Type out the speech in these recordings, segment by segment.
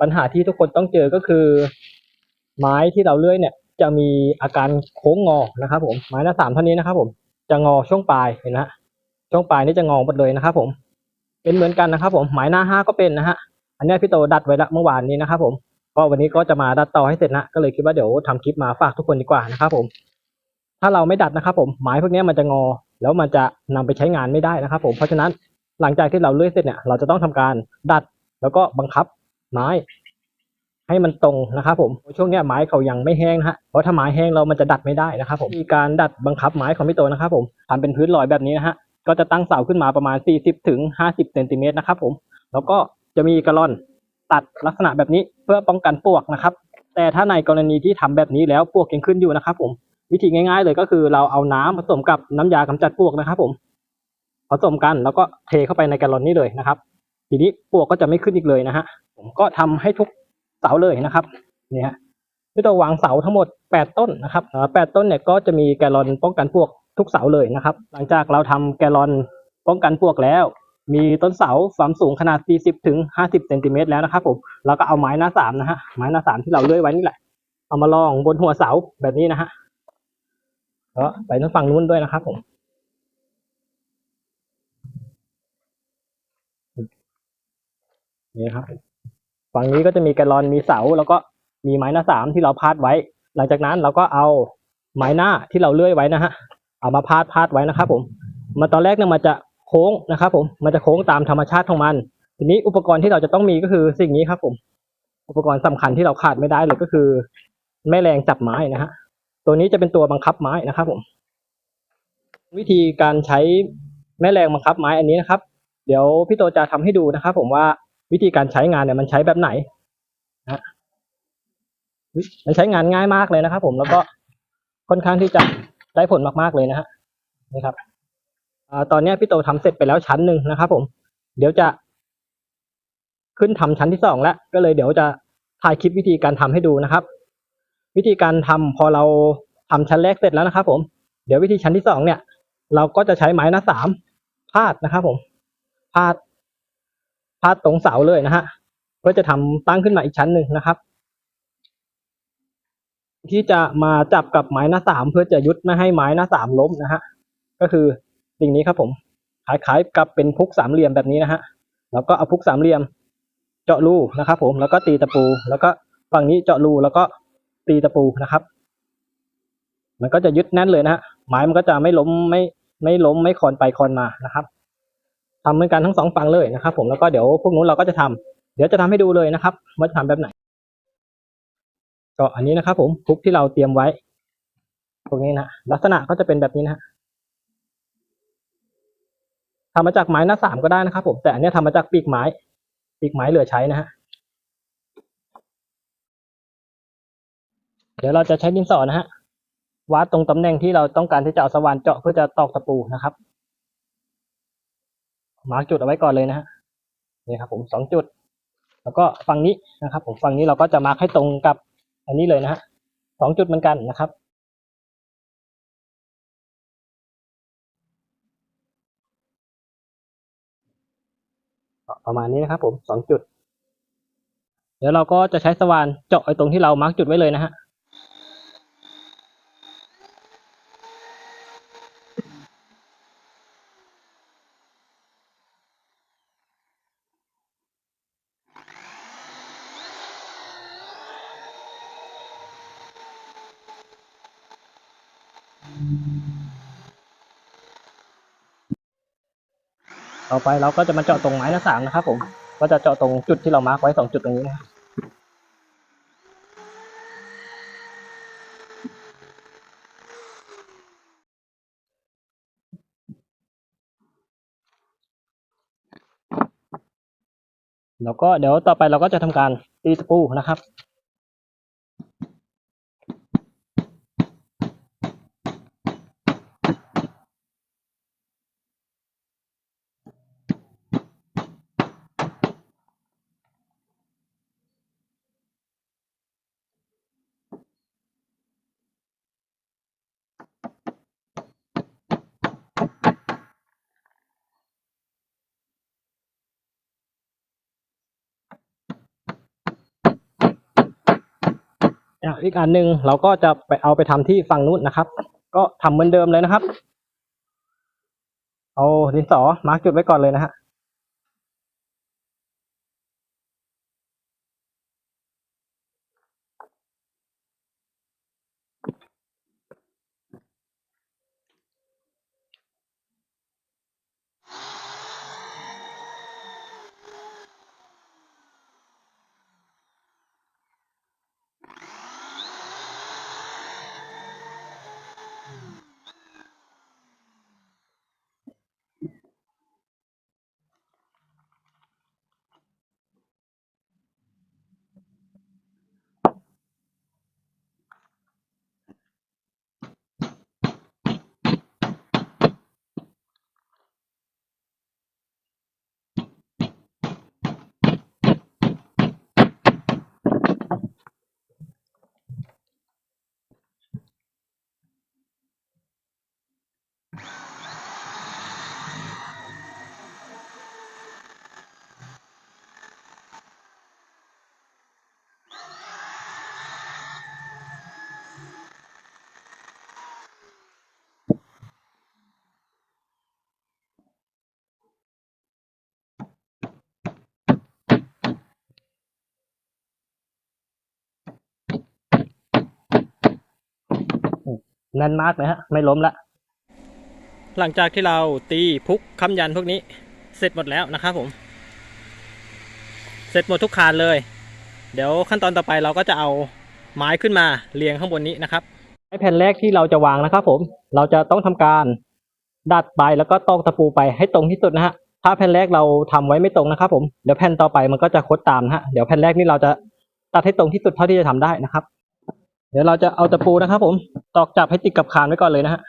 ปัญหาที่ทุกคนต้องเจอก็คือ ไม้ที่เราเลื่อยเนี่ย จะมีอาการโค้งงอนะครับ ผมไม้หน้าสามเท่านี้นะครับ ผมจะงอช่วงปลายเห็นนะฮะช่วงปลายนี่จะงอหมดเลยนะครับ ผมเป็นเหมือนกันนะครับ ผมไม้หน้าห้าก็เป็นนะฮะอันนี้พี่โตดัดไว้ละเมื่อวานนี้นะครับ ผมก็วันนี้ก็จะมาดัดต่อให้เสร็จนะก็เลยคิดว่าเดี๋ยวทำคลิปมาฝากทุกคนดีกว่านะครับ ผม ถ้าเราไม่ดัดนะครับ ผมไม้พวกนี้มันจะงอ แล้วมันจะนำไปใช้งานไม่ได้นะครับ ผมเพราะฉะนั้นหลังจากที่เราเลื่อยเสร็จเนี่ยเราจะต้องทำการดัดแล้วก็บังคับ ไม้ ให้มันตรงนะครับผมช่วงนี้ไม้เขายังไม่แห้งนะฮะเพราะถ้าไม้แห้งเรามันจะดัดไม่ได้นะครับผมมีการดัดบังคับไม้ของพี่โตนะครับผมทำเป็นพื้นลอยแบบนี้นะฮะก็จะตั้งเสาขึ้นมาประมาณ 40ถึง50เซนติเมตรนะครับผมแล้วก็จะมีกระลอนตัดลักษณะแบบนี้เพื่อป้องกันปลวกนะครับ แต่ถ้าในกรณีที่ทำแบบนี้แล้วปลวกยังขึ้นอยู่นะครับ ผมวิธีง่าย ๆ เลยก็คือเราเอาน้ำผสมกับน้ำยากำจัดปลวกนะครับ ผมผสมกันแล้วก็เทเข้าไปในแกลลอนนี้เลยนะครับ ทีนี้ปลวกก็จะไม่ขึ้นอีกเลยนะฮะ ผมก็ทำให้ทุกเสาเลยนะครับนี่ฮะพี่ตัววางเสาทั้งหมด 8 ต้นนะครับเอ่อ8ต้นเนี่ยก็จะมีแกลลอนป้องกันปลวกทุกเสาเลยนะครับ หลังจากเราทำแกลลอนป้องกันปลวกแล้ว มีต้นเสาความสูงขนาด 40ถึง50เซนติเมตรแล้วนะครับผมแล้วก็เอาไม้หน้าสามนะฮะไม้หน้าสามที่เราเลื่อยไว้นี่แหละเอามาลองบนหัวเสาแบบนี้นะฮะแล้วไปทางฝั่งนู้นด้วยนะครับผมนี่ครับ ฝั่งนี้ก็จะมีแกลลอนมีเสา แล้วก็มีไม้หน้าสามที่เราพาดไว้ หลังจากนั้นเราก็เอาไม้หน้าที่เราเลื่อยไว้นะฮะเอามาพาดพาดไว้นะครับ ผมมาตอนแรกเนี่ยมันจะโค้งนะครับ ผมมันจะโค้งตามธรรมชาติของมัน ทีนี้อุปกรณ์ที่เราจะต้องมีก็คือสิ่งนี้ครับ ผม อุปกรณ์สำคัญที่เราขาดไม่ได้เลยก็คือ แม่แรงจับไม้นะฮะตัวนี้จะเป็นตัวบังคับไม้นะครับ ผม วิธีการใช้แม่แรงบังคับไม้อันนี้นะครับ เดี๋ยวพี่โตจะทำให้ดูนะครับ ผมว่า วิธีการใช้งานเนี่ยมันใช้แบบไหนนะมันใช้งานง่ายมากเลยนะครับ ผมแล้วก็ค่อนข้างที่จะได้ผลมากๆเลยนะฮะนี่ครับอตอนนี้พี่โตทำเสร็จไปแล้วชั้นหนึ่งนะครับ ผม เดี๋ยวจะขึ้นทำชั้นที่สองแล้วก็เลยเดี๋ยวจะถ่ายคลิปวิธีการทำให้ดูนะครับ วิธีการทำพอเราทำชั้นแรกเสร็จแล้วนะครับ ผมเดี๋ยววิธีชั้นที่สองเนี่ย เราก็จะใช้ไม้หน้าสามพาดนะครับ ผมพาดาดตรงเสาเลยนะฮะเพื่อจะทำตั้งขึ้นมาอีกชั้นหนึ่งนะครับ ที่จะมาจับกับไม้หน้าสามเพื่อจะยึดไม่ให้ไม้หน้าสามล้มนะฮะก็คือสิ่งนี้ครับผมคล้ายๆกับเป็นพุกสามเหลี่ยมแบบนี้นะฮะแล้วก็เอาพุกสามเหลี่ยม เจาะรูนะครับผมแล้วก็ตีตะปู แล้วก็ฝั่งนี้เจาะรูแล้วก็ตีตะปูนะครับ มันก็จะยึดแน่นเลยนะฮะไม้มันก็จะไม่ล้มไม่ไม่ล้มไม่คลอนไปคลอนมานะครับ ทำเหมือนกันทั้งสองฝั่งเลยนะครับ ผมแล้วก็เดี๋ยวพวกนู้นเราก็จะทำเดี๋ยวจะทำให้ดูเลยนะครับว่าจะทำแบบไหน ก็อันนี้นะครับ ผมพุกที่เราเตรียมไว้พวกนี้นะลักษณะก็จะเป็นแบบนี้นะฮะทำมาจากไม้หน้าสามก็ได้นะครับ ผมแต่อันนี้ทำมาจากปีกไม้ ปีกไม้เหลือใช้นะฮะเดี๋ยวเราจะใช้ดินสอนะฮะวัดตรงตำแหน่งที่เราต้องการที่จะเอาสว่านเจาะเพื่อจะตอกตะปูนะครับ มาร์กจุดเอาไว้ก่อนเลยนะฮะนี่ครับผมสองจุด แล้วก็ฝั่งนี้นะครับ ผมฝั่งนี้เราก็จะมาร์กให้ตรงกับอันนี้เลยนะฮะสองจุดเหมือนกันนะครับประมาณนี้นะครับผมสองจุด เดี๋ยวเราก็จะใช้สว่านเจาะไอ้ตรงที่เรามาร์กจุดไว้เลยนะฮะ ต่อไปเราก็จะมาเจาะตรงไม้หน้าสามนะครับผม ก็จะเจาะตรงจุดที่เรามาร์กไว้สองจุดตรงนี้นะแล้วก็เดี๋ยวต่อไปเราก็จะทำการตีตะปูนะครับ อีกอันหนึ่งเราก็จะไปเอาไปทำที่ฝั่งนู้นนะครับ ก็ทำเหมือนเดิมเลยนะครับ เอาดินสอมาร์กจุดไว้ก่อนเลยนะฮะ แน่นมากเลยฮะ ไม่ล้มละ หลังจากที่เราตีพุกค้ำยันพวกนี้ เสร็จหมดแล้วนะครับผม เสร็จหมดทุกคานเลย เดี๋ยวขั้นตอนต่อไปเราก็จะเอาไม้ขึ้นมาเรียงข้างบนนี้นะครับไม้แผ่นแรกที่เราจะวางนะครับ ผม เราจะต้องทำการดัดไปแล้วก็ตอกตะปูไปให้ตรงที่สุดนะฮะ ถ้าแผ่นแรกเราทำไว้ไม่ตรงนะครับ ผม เดี๋ยวแผ่นต่อไปมันก็จะคดตามนะฮะ เดี๋ยวแผ่นแรกนี่เราจะตัดให้ตรงที่สุดเท่าที่จะทำได้นะครับเดี๋ยวเราจะเอาตะปูนะครับ ผม ตอกจับให้ติดกับคานไว้ก่อนเลยนะฮะ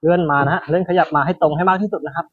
เลื่อนมานะฮะเลื่อนขยับมาให้ตรงให้มากที่สุดนะครับ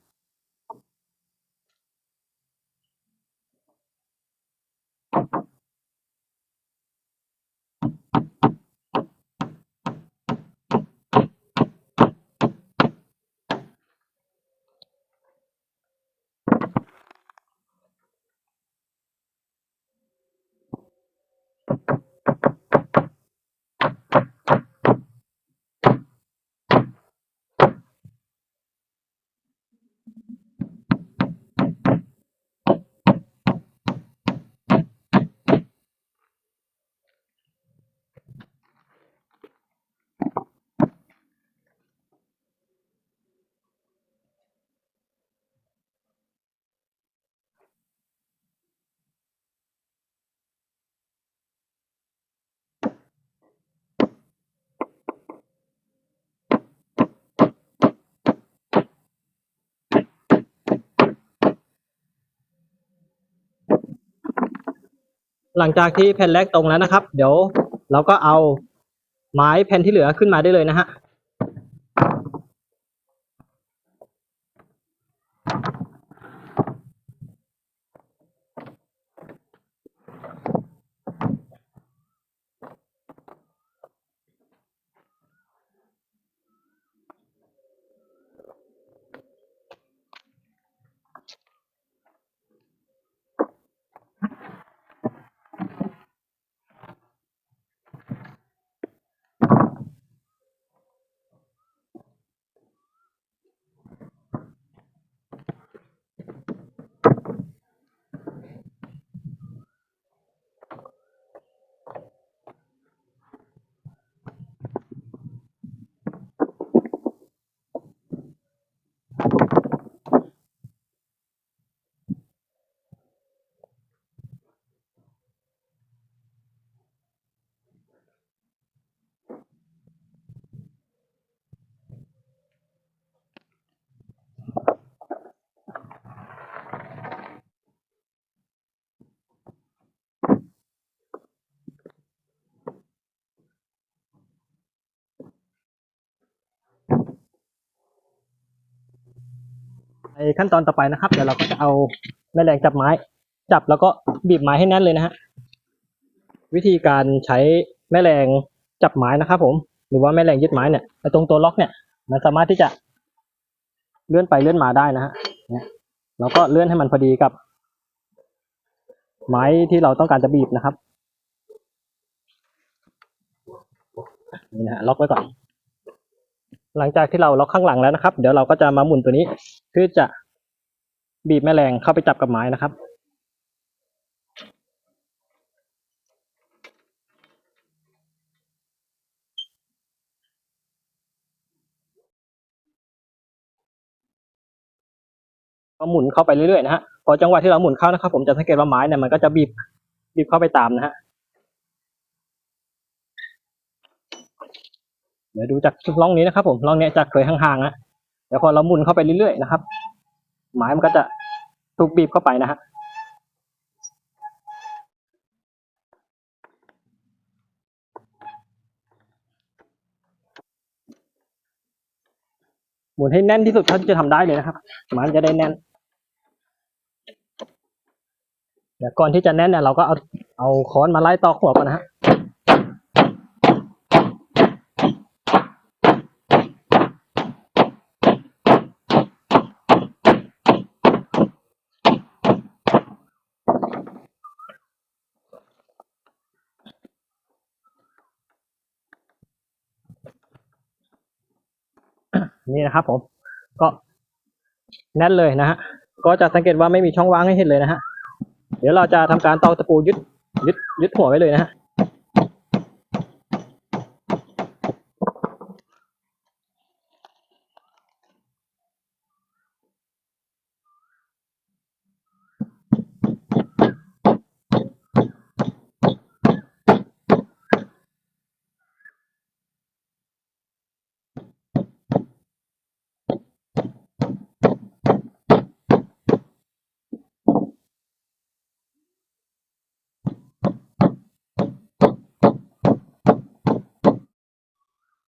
หลังจากที่แผ่นแรกตรงแล้วนะครับ เดี๋ยวเราก็เอาไม้แผ่นที่เหลือขึ้นมาได้เลยนะฮะ ขั้นตอนต่อไปนะครับเดี๋ยวเราก็จะเอาแม่แรงจับไม้ จับแล้วก็บีบไม้ให้แน่นเลยนะฮะวิธีการใช้แม่แรงจับไม้นะครับ ผม หรือว่าแม่แรงยึดไม้เนี่ยตรงตัวล็อกเนี่ย มันสามารถที่จะเลื่อนไปเลื่อนมาได้นะฮะเราก็เลื่อนให้มันพอดีกับ ไม้ที่เราต้องการจะบีบนะครับนี่นะฮะล็อกไว้ก่อน หลังจากที่เราล็อกข้างหลังแล้วนะครับ เดี๋ยวเราก็จะมาหมุนตัวนี้เพื่อจะบีบแม่แรงเข้าไปจับกับไม้นะครับ ก็หมุนเข้าไปเรื่อยๆนะฮะพอจังหวะที่เราหมุนเข้านะครับ ผมจะสังเกตว่าไม้เนี่ยมันก็จะบีบบีบเข้าไปตามนะฮะ เดี๋ยวดูจากร่องนี้นะครับ ผมร่องนี้จากเคยห่างๆนะเดี๋ยวพอเราหมุนเข้าไปเรื่อยๆนะครับไม้มันก็จะถูกบีบเข้าไปนะฮะหมุนให้แน่นที่สุดเท่าที่จะทำได้เลยนะครับมันจะได้แน่นเดี๋ยวก่อนที่จะแน่นเนี่ยเราก็เอาเอาค้อนมาไล่ตอกหัวก่อนนะฮะ นี่นะครับผมก็แน่นเลยนะฮะก็จะสังเกตว่าไม่มีช่องว่างให้เห็นเลยนะฮะเดี๋ยวเราจะทำการตอกตะปูยึดยึดยึดหัวไว้เลยนะฮะ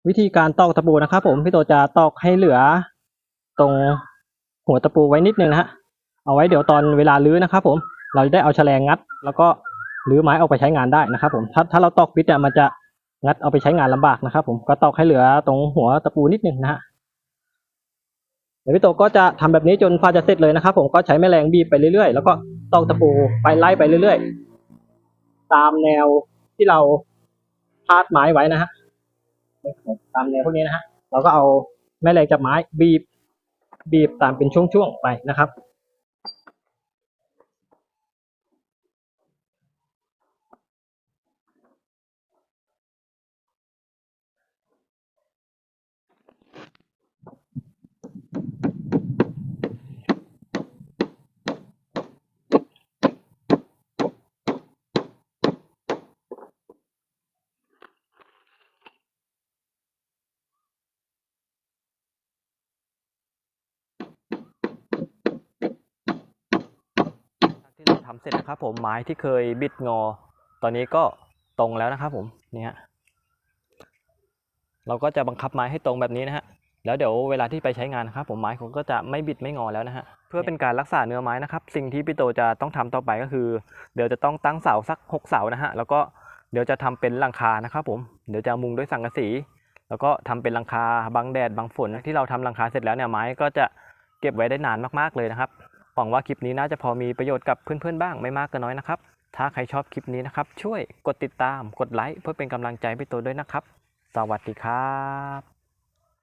วิธีการตอกตะปูนะครับผมพี่โตจะตอกให้เหลือ ตรงหัวตะปูไว้นิดนึงนะฮะเอาไว้เดี๋ยวตอนเวลาลื้อนะครับผมเราจะได้เอาแฉลงงัด แล้วก็ลื้อไม้ออกไปใช้งานได้นะครับ ผมถ้าถ้าเราตอกปิดเนี่ยมันจะงัดเอาไปใช้งานลำบากนะครับ ผมก็ตอกให้เหลือตรงหัวตะปูนิดนึงนะฮะเดี๋ยวพี่โตก็จะทำแบบนี้จนฟ้าจะเสร็จเลยนะครับ ผมก็ใช้แม่แรงบีบไปเรื่อยๆแล้วก็ตอกตะปูไปไล่ไปเรื่อยๆ ตามแนวที่เราพาดไม้ไว้นะฮะ ตามแนวพวกนี้นะฮะเราก็เอาแม่เหล็กจับไม้บีบบีบตามเป็นช่วงๆไปนะครับ ที่เราทำเสร็จนะครับผมไม้ที่เคยบิดงอ ตอนนี้ก็ตรงแล้วนะครับผมนี่ฮะเราก็จะบังคับไม้ให้ตรงแบบนี้นะฮะแล้วเดี๋ยวเวลาที่ไปใช้งานนะครับผมไม้ผมก็จะไม่บิดไม่งอแล้วนะฮะเพื่อเป็นการรักษาเนื้อไม้นะครับ สิ่งที่พี่โตจะต้องทำต่อไปก็คือ เดี๋ยวจะต้องตั้งเสาสักหกเสานะฮะแล้วก็เดี๋ยวจะทำเป็นหลังคานะครับผมเดี๋ยวจะมุงด้วยสังกะสี แล้วก็ทำเป็นหลังคาบังแดดบังฝนที่เราทำหลังคาเสร็จแล้วเนี่ยไม้ก็จะเก็บไว้ได้นานมากๆเลยนะครับ หวังว่าคลิปนี้น่าจะพอมีประโยชน์กับเพื่อนๆบ้างไม่มากก็น้อยนะครับ ถ้าใครชอบคลิปนี้นะครับ ช่วยกดติดตามกดไลค์เพื่อเป็นกำลังใจให้พี่โตด้วยนะครับ สวัสดีครับ